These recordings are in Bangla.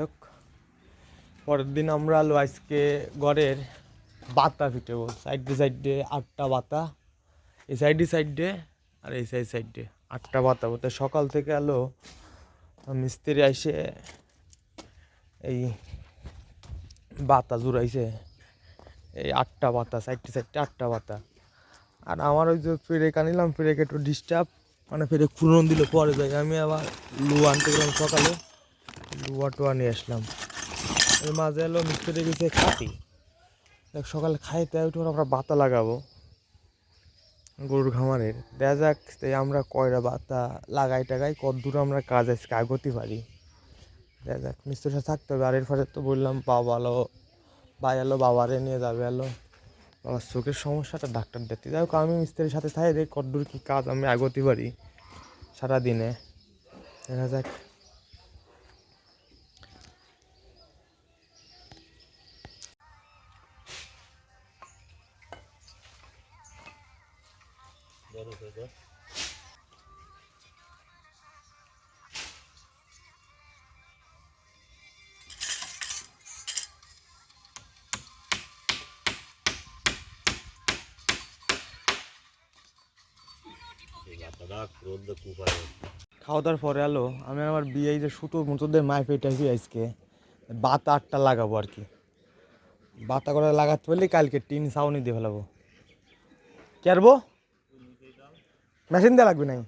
হোক পরের দিন আমরা আজকে ঘরের বাতা ফিটেবো সাইডে সাইডে আটটা বাতা, এই সাইডে সাইডে আর এই সাইড সাইডে আটটা বাতা বলতে সকাল থেকে আলো মিস্ত্রি আইসে এই বাতা জুড়াইছে, এই আটটা বাতা, সাইডে সাইডে আটটা বাতা। আর আমার ওই যে ফেরেক আনিলাম, ফেরেক একটু ডিস্টার্ব মানে ফেরেক পুরন দিলে, পরে যায় আমি আবার লু আনতে গেলাম সকালে। টুয়া নিয়ে আসলাম। এর মাঝে এলো মিস্ত্রি গেছে খাতি দেখ, সকালে খাইতে উঠে আমরা বাতা লাগাবো। গরুর খামারের। দেখা যাক তাই আমরা কয়রা বাতা লাগাই টাগাই কদ্দূর আমরা কাজ আজকে আগতে পারি। দেখা যাক মিস্ত্রির সাথে থাকতে হবে। আর এর ফলে তো বললাম, বাবা এলো, ভাই এলো, বাবারে নিয়ে যাবে এলো। বাবার চোখের সমস্যাটা ডাক্তার দেখতে। যাই হোক, আমি মিস্ত্রির সাথে থাই রে কদ্দূর কী কাজ আমি আগতে পারি সারাদিনে। দেখা যাক। খাওয়া দাওয়ার পরে এলো আমি আমার বিয়ে যে সুতো মুতো দিয়ে মাই পেয়ে টাইপি আজকে, বাতা আটটা লাগাবো আর কি। বাতা করে লাগাতে পারলে কালকে টিন সাউনি দিয়ে ফেলাবো। কেরবো মেশিন দেওয়া লাগবে নাই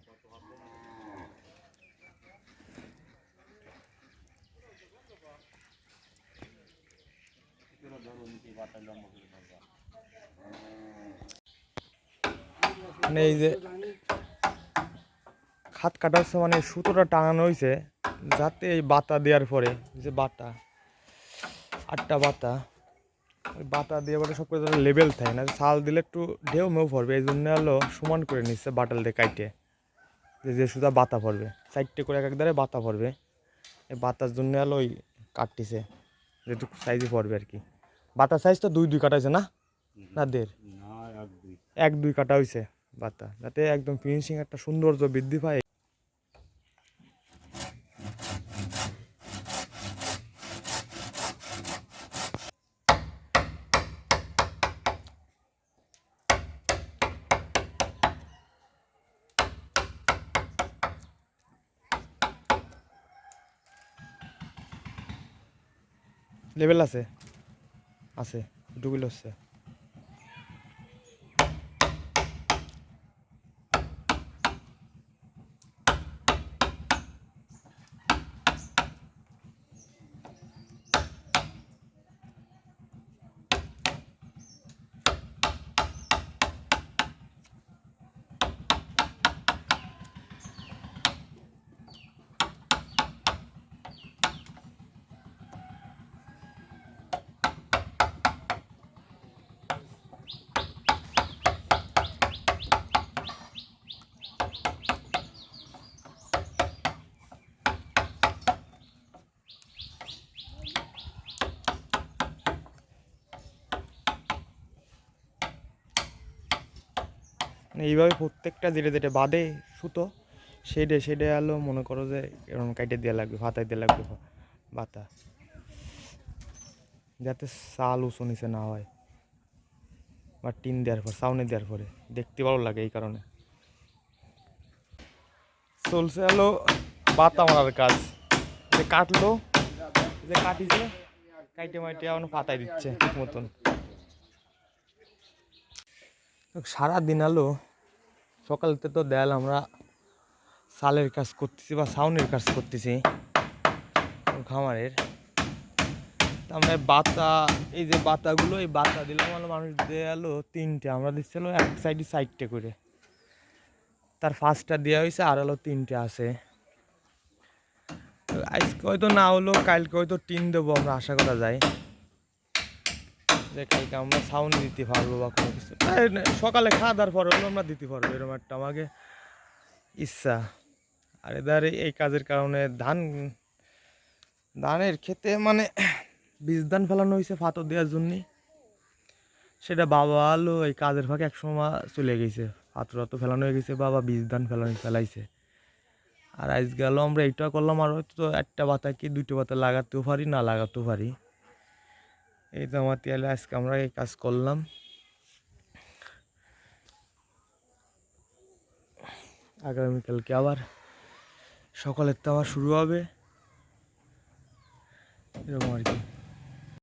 মানে এই যে খাত কাটা হচ্ছে মানে সুতোটা টাঙানো হয়েছে যাতে এই বাতা দেওয়ার পরে, যে বাতা, আটটা বাতা ওই বাতা দিয়ে পরে সব কিছু লেবেল থাকে না শাল দিলে একটু ঢেউ মেউ পড়বে এই জন্য হলো সমান করে নিচ্ছে বাটাল দিয়ে কাইটে। যে যে সুতা বাতা পড়বে সাইডটে করে এক এক ধারে বাতা পড়বে এই বাতার জন্য হলো ওই কাটতিছে যেটুকু সাইজে পড়বে আর কি বাতার সাইজ তো দুই দুই কাটাইছে না? না দেড়? এক দুই। কাটা হয়েছে বাতা যাতে একদম ফিনিশিং একটা সৌন্দর্য বৃদ্ধি পায়। লেভেল আছে। আছে ডুবিল হচ্ছে মানে এইভাবে প্রত্যেকটা যেটা যেটা বাদে সুতো সেডে সেডে আলো মনে করো যে এরকম কাইটে দেওয়া লাগবে ভাতায় দেওয়া লাগবে বাতা। যাতে সাল উঁচু নিচে না হয় বা টিন দেওয়ার পর সাউনে দেওয়ার পরে। দেখতে ভালো লাগে এই কারণে। চলছে হলো বাতা মারার কাজ। যে কাটলো, যে কাটিছে কাইটে মাইটে এখন পাতায় দিচ্ছে ঠিক মতন। সারা দিন আলো। সকালতে তো দেয়াল আমরা সালের কাজ করতেছি বা সাউনের কাজ করতেছি, খামারের। আমরা বাতা, এই যে বাতাগুলো, এই বাতা দিলাম হলো মানুষ দেয়ালো তিনটে, আমরা দিচ্ছিল এক সাইডে সাইডটে করে। তার ফার্স্টটা দেওয়া হয়েছে, আর হলো তিনটে আছে। আজকে হয়তো না হলো কালকে হয়তো টিন দেবো আমরা, আশা করা যায়। যে কালকে আমরা সাউন্ড দিতে পারব বা কোনো কিছু। সকালে খাওয়া দাওয়ার পর আমরা দিতে পারব এরকম একটা আমাকে ইচ্ছা। আর এদার এই কাজের কারণে ধান, ধানের ক্ষেতে মানে বীজ ধান ফেলানো হয়েছে ফাতর দেওয়ার জন্যে। সেটা বাবা আলো এই কাজের ফাঁকে এক সময় চলে গেছে ফাতর তো ফেলানো হয়ে গেছে, বাবা বীজ ধান ফেলানো ফেলাইছে। আর আজ গেল আমরা এইটা করলাম আর হয়তো একটা বাতা কি দুটো বাতা লাগাতেও পারি, না লাগাতেও পারি। এই তো আমার তিয়ালে আজকে আমরা এই কাজ করলাম। আগামীকালকে আবার সকালের তো আবার শুরু হবে। এরকম আর কি।